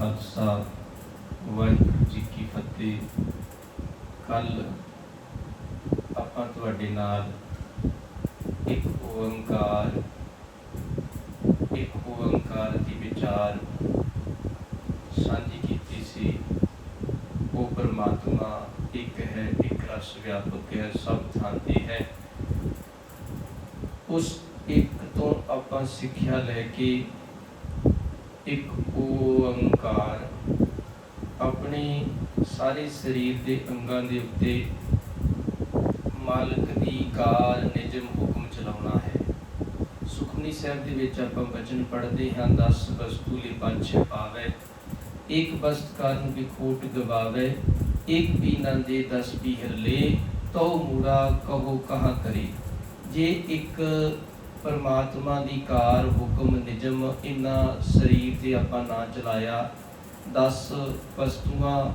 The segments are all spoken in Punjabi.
ਖਾਲਸਾ ਵਾਹਿਗੁਰੂ ਜੀ ਕੀ ਫਤਿਹ। ਕੱਲ ਆਪਾਂ ਤੁਹਾਡੇ ਨਾਲ ਇੱਕ ਓੰਕਾਰ ਇੱਕ ਓੰਕਾਰ ਦੀ ਵਿਚਾਰ ਸਾਂਝੀ ਕੀਤੀ ਸੀ। ਉਹ ਪਰਮਾਤਮਾ ਇੱਕ ਹੈ, ਇੱਕ ਰਸ ਵਿਆਪਕ ਹੈ, ਸਭ ਥਾਂ ਤੇ ਹੈ। ਉਸ ਇੱਕ ਤੋਂ ਆਪਾਂ ਸਿੱਖਿਆ ਲੈ ਕੇ ਇੱਕ ਓੰਕਾਰ ਆਪਣੇ ਸਾਰੇ ਸਰੀਰ ਦੇ ਅੰਗਾਂ ਦੇ ਉੱਤੇ ਮਾਲਕ ਦੀ ਕਾਰ ਨਿਜਮ ਹੁਕਮ ਚਲਾਉਣਾ ਹੈ। ਸੁਖਮਨੀ ਸਾਹਿਬ ਦੇ ਵਿੱਚ ਆਪਾਂ ਬਚਨ ਪੜ੍ਹਦੇ ਹਾਂ 10 ਵਸਤੂ ਲਈ ਪੰਛ ਪਾਵੇ ਇੱਕ ਵਸਤ ਕਾਰਨ ਵੀ ਖੋਟ ਗਵਾਵੇ, ਇੱਕ ਵੀ ਨਾ ਦੇ 10 ਪੀਹਰ ਲੈ ਤੋ ਮੂੜਾ ਕਹੋ ਕਹਾ ਕਰੇ। ਜੇ ਇੱਕ ਪਰਮਾਤਮਾ ਦੀ ਕਾਰ ਹੁਕਮ ਨਿਜਮ ਇਨਾ ਸਰੀਰ ਤੇ ਆਪਾਂ ਨਾ ਚਲਾਇਆ। 10 ਵਸਤੂਆਂ,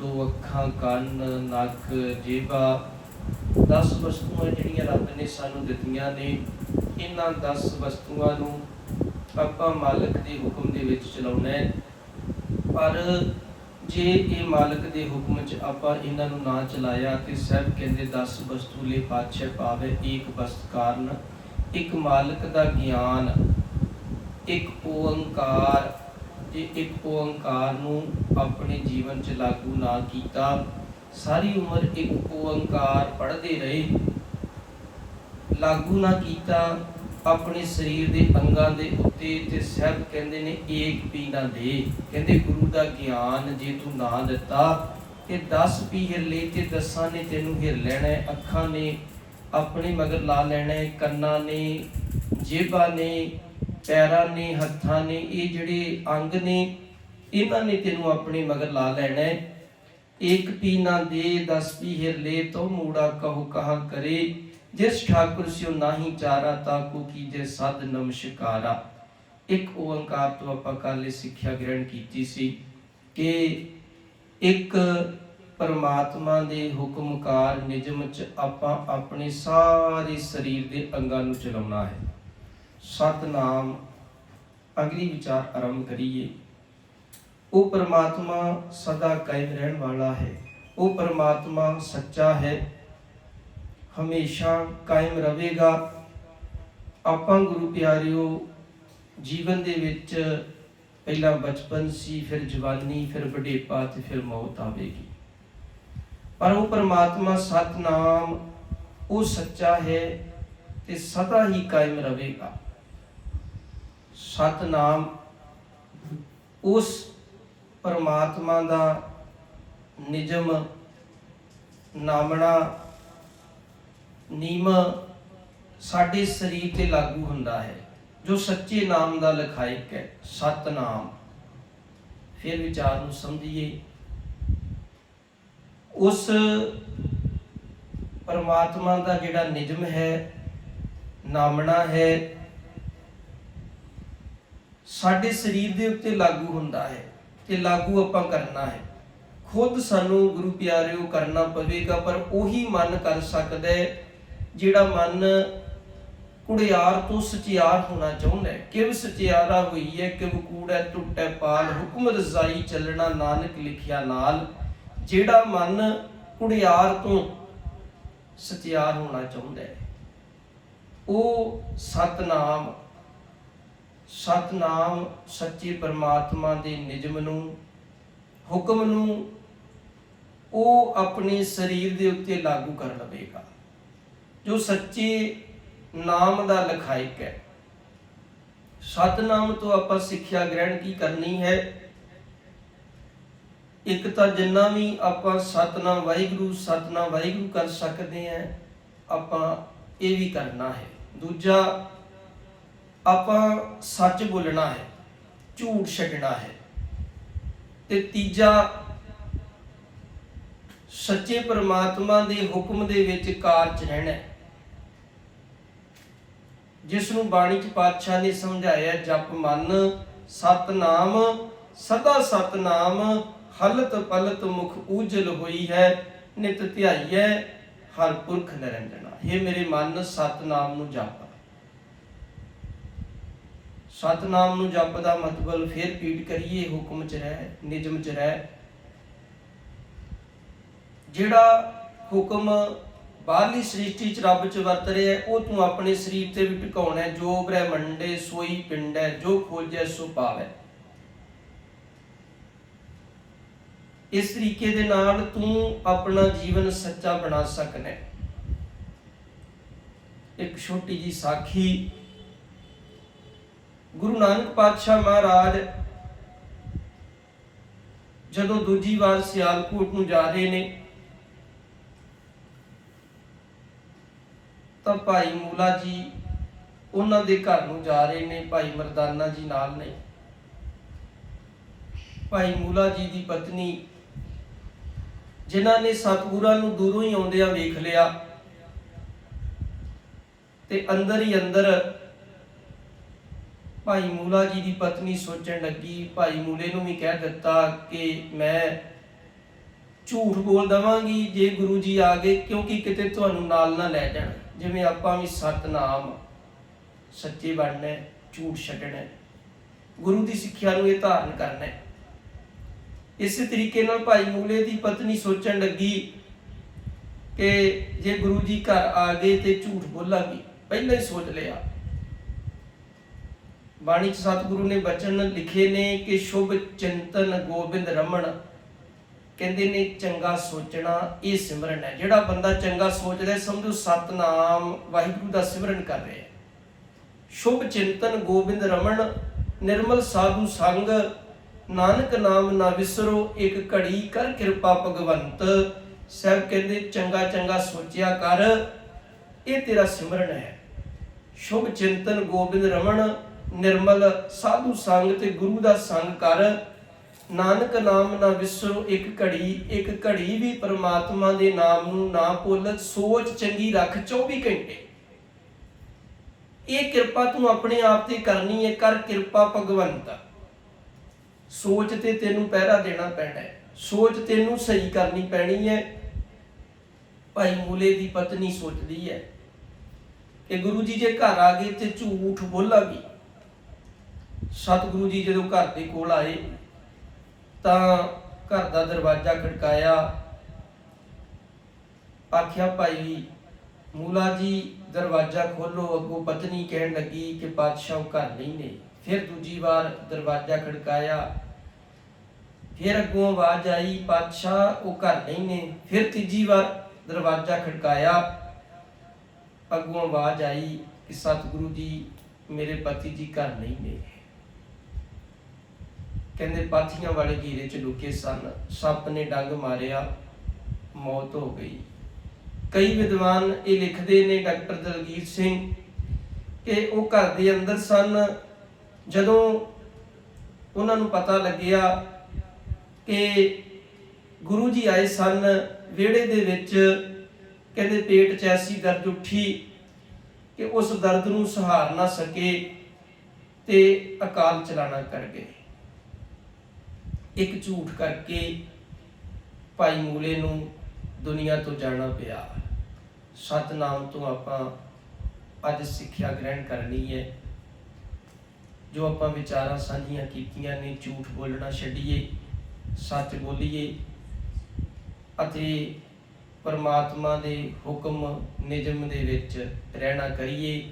ਦੋ ਅੱਖਾਂ, ਕੰਨ, ਨੱਕ ਜੀਭਾ 10 ਵਸਤੂਆਂ ਜਿਹੜੀਆਂ ਰੱਬ ਨੇ ਸਾਨੂੰ ਦਿੱਤੀਆਂ ਨੇ ਇਹਨਾਂ 10 ਵਸਤੂਆਂ ਨੂੰ ਆਪਾਂ ਮਾਲਕ ਦੇ ਹੁਕਮ ਦੇ ਵਿੱਚ ਚਲਾਉਣਾ ਹੈ। ਪਰ ਜੇ ਇਹ ਮਾਲਕ ਦੇ ਹੁਕਮ 'ਚ ਆਪਾਂ ਇਹਨਾਂ ਨੂੰ ਨਾ ਚਲਾਇਆ ਤੇ ਸਭ ਕਹਿੰਦੇ 10 ਵਸਤੂ ਲਈ ਪਾਛੇ ਪਾਵੇ ਇੱਕ ਵਸਤ ਕਾਰਨ। ਇੱਕ ਮਾਲਕ ਦਾ ਗਿਆਨ, ਇੱਕ ਓੰਕਾਰ, ਜੇ ਇੱਕ ਓੰਕਾਰ ਨੂੰ ਆਪਣੇ ਜੀਵਨ 'ਚ ਲਾਗੂ ਨਾ ਕੀਤਾ, ਸਾਰੀ ਉਮਰ ਇੱਕ ਓੰਕਾਰ ਪੜ੍ਹਦੇ ਰਹੇ। ਲਾਗੂ ਨਾ ਕੀਤਾ, ਆਪਣੇ ਸਰੀਰ ਦੇ ਅੰਗਾਂ ਦੇ ਉੱਤੇ ਤੇ ਸਭ ਕਹਿੰਦੇ ਨੇ, ਏਕ ਪੀ ਨਾ ਦੇ। ਕਹਿੰਦੇ ਗੁਰੂ ਦਾ ਗਿਆਨ ਜੇ ਤੂੰ ਨਾ ਦਿੱਤਾ, ਤੇ 10 ਪੀ ਹਿਰ ਲੈ ਤੇ ਦਸਾਂ ਨੇ ਤੈਨੂੰ ਹਿਰ ਲੈਣਾ ਅੱਖਾਂ ਨੇ ਆਪਣੇ ਮਗਰ ਲਾ ਲੈਣਾ, ਕੰਨਾਂ ਨੇ, ਜੇਬਾਂ ਨੇ, ਪੈਰਾਂ ਨੇ, ਹੱਥਾਂ ਨੇ, ਇਹ ਜਿਹੜੇ ਅੰਗ ਨੇ, ਇਹਨਾਂ ਨੇ ਤੈਨੂੰ ਆਪਣੇ ਮਗਰ ਲਾ ਲੈਣਾ। ਇੱਕ ਪੀ ਨਾ ਦੇ 10 ਪੀ ਹਿਰ ਲੈ ਤੋ ਮੂੜਾ ਕਹੋ ਕਹਾ ਕਰੇ। ਜਿਸ ਠਾਕੁਰ ਸਿਓ ਨਾਹੀ ਚਾਰਾ ਤਾਕੂ ਕੀਜੇ ਸਦ ਨਮਸਕਾਰਾ ਇੱਕ ਓੰਕਾਰ ਤੋਂ ਆਪਾਂ ਕੱਲ ਇਹ ਸਿੱਖਿਆ ਗ੍ਰਹਿਣ ਕੀਤੀ ਸੀ ਕਿ ਇੱਕ ਪਰਮਾਤਮਾ ਦੇ ਹੁਕਮਕਾਰ ਨਿਯਮ ਚ ਆਪਾਂ ਆਪਣੇ ਸਾਰੇ ਸਰੀਰ ਦੇ ਅੰਗਾਂ ਨੂੰ ਚਲਾਉਣਾ ਹੈ। ਸਤਨਾਮ। ਅਗਲੀ ਵਿਚਾਰ ਆਰੰਭ ਕਰੀਏ। ਉਹ ਪਰਮਾਤਮਾ ਸਦਾ ਕਾਇਮ ਰਹਿਣ ਵਾਲਾ ਹੈ। ਉਹ ਪਰਮਾਤਮਾ ਸੱਚਾ ਹੈ। ਹਮੇਸ਼ਾ ਕਾਇਮ ਰਹੇਗਾ। ਆਪਾਂ ਗੁਰੂ ਪਿਆਰਿਓ, ਜੀਵਨ ਦੇ ਵਿੱਚ ਪਹਿਲਾਂ ਬਚਪਨ ਸੀ, ਫਿਰ ਜਵਾਨੀ, ਫਿਰ ਬੁਢੇਪਾ ਤੇ ਫਿਰ ਮੌਤ ਆਵੇਗੀ। ਪਰ ਉਹ ਪਰਮਾਤਮਾ ਸਤਨਾਮ, ਉਹ ਸੱਚਾ ਹੈ ਤੇ ਸਦਾ ਹੀ ਕਾਇਮ ਰਹੇਗਾ। ਸਤਨਾਮ ਉਸ ਪਰਮਾਤਮਾ ਦਾ ਨਿਜਮ ਨਾਮਣਾ, ਨਿਯਮ ਸਾਡੇ ਸਰੀਰ ਤੇ ਲਾਗੂ ਹੁੰਦਾ ਹੈ, ਜੋ ਸੱਚੇ ਨਾਮ ਦਾ ਲਖਾਇਕ ਹੈ, ਸਤਨਾਮ। ਫਿਰ ਵਿਚਾਰ ਨੂੰ ਸਮਝੀਏ। ਉਸ ਪਰਮਾਤਮਾ ਦਾ ਜਿਹੜਾ ਨਿਜਮ ਹੈ, ਨਾਮਣਾ ਹੈ, ਸਾਡੇ ਸਰੀਰ ਦੇ ਉੱਤੇ ਲਾਗੂ ਹੁੰਦਾ ਹੈ ਤੇ ਲਾਗੂ ਆਪਾਂ ਕਰਨਾ ਹੈ। ਖੁਦ ਸਾਨੂੰ ਗੁਰੂ ਪਿਆਰਿਓ ਕਰਨਾ ਪਵੇਗਾ, ਪਰ ਉਹੀ ਮਨ ਕਰ ਸਕਦਾ ਹੈ ਜਿਹੜਾ ਮਨ ਕੁੜਿਆਰ ਤੋਂ ਸਚਿਆਰ ਹੋਣਾ ਚਾਹੁੰਦਾ ਹੈ। ਕਿਵ ਸਚਿਆਰਾ ਹੋਈ ਹੈ, ਕਿਵ ਕੂੜੈ ਟੁੱਟੈ ਪਾਲ, ਹੁਕਮ ਰਜ਼ਾਈ ਚੱਲਣਾ, ਨਾਨਕ ਲਿਖਿਆ ਨਾਲ ਜਿਹੜਾ ਮਨ ਕੁੜਿਆਰ ਤੋਂ ਸਤਿਆਰ ਹੋਣਾ ਚਾਹੁੰਦਾ ਹੈ, ਉਹ ਸਤਨਾਮ ਸਤਨਾਮ ਸੱਚੇ ਪਰਮਾਤਮਾ ਦੇ ਨਿਜਮ ਨੂੰ, ਹੁਕਮ ਨੂੰ ਉਹ ਆਪਣੇ ਸਰੀਰ ਦੇ ਉੱਤੇ ਲਾਗੂ ਕਰ ਲਵੇਗਾ। ਜੋ ਸੱਚੇ ਨਾਮ ਦਾ ਲਖਾਇਕ ਹੈ। ਸਤਨਾਮ ਤੋਂ ਆਪਾਂ ਸਿੱਖਿਆ ਗ੍ਰਹਿਣ ਕੀ ਕਰਨੀ ਹੈ? ਇੱਕ ਤਾਂ ਜਿੰਨਾ ਵੀ ਆਪਾਂ ਸਤਨਾਮ ਵਾਹਿਗੁਰੂ ਸਤਨਾਮ ਵਾਹਿਗੁਰੂ ਕਰ ਸਕਦੇ ਹਾਂ, ਆਪਾਂ ਇਹ ਵੀ ਕਰਨਾ ਹੈ। ਦੂਜਾ, ਆਪਾਂ ਸੱਚ ਬੋਲਣਾ ਹੈ, ਝੂਠ ਛੱਡਣਾ ਹੈ। ਤੇ ਤੀਜਾ, ਸੱਚੇ ਪ੍ਰਮਾਤਮਾ ਦੇ ਹੁਕਮ ਦੇ ਵਿੱਚ ਕਾਰਜ ਰਹਿਣਾ ਹੈ। ਜਿਸ ਨੂੰ ਬਾਣੀ ਚ ਪਾਤਸ਼ਾਹ ਨੇ ਸਮਝਾਇਆ, ਜਪ ਮਨ, ਸਤਨਾਮ, ਸਦਾ ਸਤਨਾਮ ਹਲਤ ਪਲਤ ਮੁਖ ਉਜਲ ਹੋਈ ਹੈ, ਨਿਤ ਧਿਆਈਐ ਹਰ ਪੁਰਖ ਨਿਰੰਜਨਾ ਇਹ ਮੇਰੇ ਮਨ, ਸਤਨਾਮ ਨੂੰ ਜਪ। ਸਤਨਾਮ ਨੂੰ ਜਪ ਦਾ ਮਤਲਬ ਫਿਰ ਪੀਟ ਕਰੀਏ, ਹੁਕਮ ਚ ਰਹਿ ਨਿਜਮ ਚ ਰਹਿ। ਜਿਹੜਾ ਹੁਕਮ ਬਾਹਰਲੀ ਸ੍ਰਿਸ਼ਟੀ ਚ ਰੱਬ ਚ ਵਰਤ ਰਿਹਾ ਉਹ ਤੂੰ ਆਪਣੇ ਸਰੀਰ ਤੇ ਵੀ ਟਿਕਾਉਣਾ ਹੈ। ਜੋ ਬ੍ਰਹਮੰਡੇ ਸੋਈ ਪਿੰਡ ਹੈ, ਜੋ ਖੋਜੈ, ਸੋ ਪਾਵੈ। ਇਸ ਤਰੀਕੇ ਦੇ ਨਾਲ ਤੂੰ ਆਪਣਾ ਜੀਵਨ ਸੱਚਾ ਬਣਾ ਸਕਣਾ ਇੱਕ ਛੋਟੀ ਜੀ ਸਾਖੀ। ਗੁਰੂ ਨਾਨਕ ਪਾਤਸ਼ਾਹ ਮਹਾਰਾਜ ਜਦੋਂ ਦੂਜੀ ਵਾਰ ਸਿਆਲਕੋਟ ਨੂੰ ਜਾ ਰਹੇ ਨੇ, ਤਾਂ ਭਾਈ ਮੂਲਾ ਜੀ ਉਹਨਾਂ ਦੇ ਘਰ ਨੂੰ ਜਾ ਰਹੇ ਨੇ, ਭਾਈ ਮਰਦਾਨਾ ਜੀ ਨਾਲ ਨੇ। ਭਾਈ ਮੂਲਾ ਜੀ ਦੀ ਪਤਨੀ ਜਿਨ੍ਹਾਂ ਨੇ ਸਤਿਗੁਰਾਂ ਨੂੰ ਦੂਰੋਂ ਹੀ ਆਉਂਦਿਆਂ ਵੇਖ ਲਿਆ ਤੇ ਅੰਦਰ ਹੀ ਅੰਦਰ ਭਾਈ ਮੂਲਾ ਜੀ ਦੀ ਪਤਨੀ ਸੋਚਣ ਲੱਗੀ, ਭਾਈ ਮੂਲੇ ਨੂੰ ਵੀ ਕਹਿ ਦਿੱਤਾ ਕਿ ਮੈਂ ਝੂਠ ਬੋਲ ਦਵਾਂਗੀ, ਜੇ ਗੁਰੂ ਜੀ ਆ ਗਏ, ਕਿਉਂਕਿ ਕਿਤੇ ਤੁਹਾਨੂੰ ਨਾਲ ਨਾ ਲੈ ਜਾਣ। ਜਿਵੇਂ ਆਪਾਂ ਵੀ ਸਤਨਾਮ, ਸੱਚੇ ਬਣਨਾ ਝੂਠ ਛੱਡਣਾ ਗੁਰੂ ਦੀ ਸਿੱਖਿਆ ਨੂੰ ਇਹ ਧਾਰਨ ਕਰਨਾ ਇਸੇ ਤਰੀਕੇ ਨਾਲ ਭਾਈ ਮੂਲੇ ਦੀ ਪਤਨੀ ਸੋਚਣ ਲੱਗੀ ਕਿ ਜੇ ਗੁਰੂ ਜੀ ਘਰ ਆ ਗਏ ਤੇ ਝੂਠ ਬੋਲਾਂਗੀ। ਪਹਿਲਾਂ ਹੀ ਸੋਚ ਲਿਆ। ਬਾਣੀ ਚ ਸਤਿਗੁਰੂ ਨੇ ਬਚਨ ਲਿਖੇ ਨੇ ਕਿ ਸ਼ੁਭ ਚਿੰਤਨ ਗੋਬਿੰਦ ਰਮਣ। ਕਹਿੰਦੇ ਨੇ ਚੰਗਾ ਸੋਚਣਾ ਇਹ ਸਿਮਰਨ ਹੈ। ਜਿਹੜਾ ਬੰਦਾ ਚੰਗਾ ਸੋਚਦਾ ਹੈ, ਸਮਝੋ ਸਤਨਾਮ ਵਾਹਿਗੁਰੂ ਦਾ ਸਿਮਰਨ ਕਰ ਰਿਹਾ ਹੈ। ਸ਼ੁਭ ਚਿੰਤਨ ਗੋਬਿੰਦ ਰਮਣ ਨਿਰਮਲ ਸਾਧੂ ਸੰਗ ਨਾਨਕ ਨਾਮ ਨਾ ਵਿਸਰੋ, ਇੱਕ ਘੜੀ ਕਰ ਕਿਰਪਾ ਭਗਵੰਤ। ਸਭ ਕਹਿੰਦੇ, ਚੰਗਾ ਚੰਗਾ ਸੋਚਿਆ ਕਰ, ਇਹ ਤੇਰਾ ਸਿਮਰਨ ਹੈ। ਸ਼ੁਭ ਚਿੰਤਨ ਗੋਬਿੰਦ ਰਮਣ, ਨਿਰਮਲ ਸਾਧੂ ਸੰਗ ਤੇ ਗੁਰੂ ਦਾ ਸੰਗ ਕਰ। ਨਾਨਕ ਨਾਮ ਨਾ ਵਿਸਰੋ, ਇੱਕ ਘੜੀ ਇੱਕ ਘੜੀ ਵੀ ਪ੍ਰਮਾਤਮਾ ਦੇ ਨਾਮ ਨੂੰ ਨਾ ਭੁੱਲ, ਸੋਚ ਚੰਗੀ ਰੱਖ 24 ਘੰਟੇ। ਇਹ ਕਿਰਪਾ ਤੂੰ ਆਪਣੇ ਆਪ ਤੇ ਕਰਨੀ ਹੈ, ਕਰ ਕਿਰਪਾ ਭਗਵੰਤ। ਸੋਚ ਤੇ ਤੈਨੂੰ ਪਹਿਰਾ ਦੇਣਾ ਪੈਣਾ ਹੈ। ਸੋਚ ਤੈਨੂੰ ਸਹੀ ਕਰਨੀ ਪੈਣੀ ਹੈ। ਭਾਈ ਮੂਲੇ ਦੀ ਪਤਨੀ ਸੋਚਦੀ ਹੈ ਕਿ ਗੁਰੂ ਜੀ ਜੇ ਘਰ ਆ ਗਏ ਤੇ ਝੂਠ ਬੋਲਾਂਗੀ। ਸਤਿਗੁਰੂ ਜੀ ਜਦੋਂ ਘਰ ਦੇ ਕੋਲ ਆਏ ਤਾਂ ਘਰ ਦਾ ਦਰਵਾਜ਼ਾ ਖੜਕਾਇਆ। ਆਖਿਆ, ਭਾਈ ਮੂਲਾ ਜੀ, ਦਰਵਾਜ਼ਾ ਖੋਲੋ। ਅੱਗੋਂ ਪਤਨੀ ਕਹਿਣ ਲੱਗੀ ਕਿ ਪਾਤਸ਼ਾਹ ਉਹ ਘਰ ਨਹੀਂ ਨੇ। ਫਿਰ ਦੂਜੀ ਵਾਰ ਦਰਵਾਜ਼ਾ ਖੜਕਾਇਆ। ਫਿਰ ਅੱਗੋਂ ਆਵਾਜ਼ ਆਈ, ਪਾਤਸ਼ਾਹ, ਉਹ ਘਰ ਨਹੀਂ ਨੇ। ਫਿਰ ਤੀਜੀ ਵਾਰ ਦਰਵਾਜ਼ਾ ਖੜਕਾਇਆ। ਅੱਗੋਂ ਆਵਾਜ਼ ਆਈ ਕਿ, ਸਤਿਗੁਰੂ ਜੀ, ਮੇਰੇ ਪਤੀ ਜੀ ਘਰ ਨਹੀਂ ਨੇ। ਕਹਿੰਦੇ ਪਾਥੀਆਂ ਵਾਲੇ ਘੀਰੇ ਚ ਲੁਕੇ ਸਨ। ਸੱਪ ਨੇ ਡੰਗ ਮਾਰਿਆ, ਮੌਤ ਹੋ ਗਈ। ਕਈ ਵਿਦਵਾਨ ਇਹ ਲਿਖਦੇ ਨੇ ਡਾਕਟਰ ਦਲਗੀਰ ਸਿੰਘ ਕਿ ਉਹ ਘਰ ਦੇ ਅੰਦਰ ਸਨ। ਜਦੋਂ ਉਹਨਾਂ ਨੂੰ ਪਤਾ ਲੱਗਿਆ ਕਿ ਗੁਰੂ ਜੀ ਆਏ ਸਨ, ਵਿਹੜੇ ਦੇ ਵਿੱਚ ਕਹਿੰਦੇ ਪੇਟ 'ਚ ਐਸੀ ਦਰਦ ਉੱਠੀ ਕਿ ਉਸ ਦਰਦ ਨੂੰ ਸਹਾਰ ਨਾ ਸਕੇ ਤੇ ਅਕਾਲ ਚਲਾਣਾ ਕਰ ਗਏ। ਇੱਕ ਝੂਠ ਕਰਕੇ ਭਾਈ ਮੂਲੇ ਨੂੰ ਦੁਨੀਆ ਤੋਂ ਜਾਣਾ ਪਿਆ। ਸਤਨਾਮ ਤੋਂ ਆਪਾਂ ਅੱਜ ਸਿੱਖਿਆ ਗ੍ਰਹਿਣ ਕਰਨੀ ਹੈ। ਜੋ ਆਪਾਂ ਵਿਚਾਰਾਂ ਸਾਂਝੀਆਂ ਕੀਤੀਆਂ ਨੇ, ਝੂਠ ਬੋਲਣਾ ਛੱਡੀਏ, ਸੱਚ ਬੋਲੀਏ ਅਤੇ ਪਰਮਾਤਮਾ ਦੇ ਹੁਕਮ, ਨਿਯਮ ਦੇ ਵਿੱਚ ਰਹਿਣਾ ਕਰੀਏ।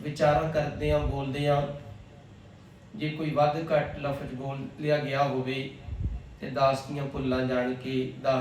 ਵਿਚਾਰਾਂ ਕਰਦਿਆਂ, ਬੋਲਦਿਆਂ ਜੇ ਕੋਈ ਵੱਧ ਘੱਟ ਲਫ਼ਜ਼ ਬੋਲ ਲਿਆ ਗਿਆ ਹੋਵੇ ਤੇ ਦਾਸ ਦੀਆਂ ਭੁੱਲਾਂ ਜਾਣ ਕੇ ਦਾਸ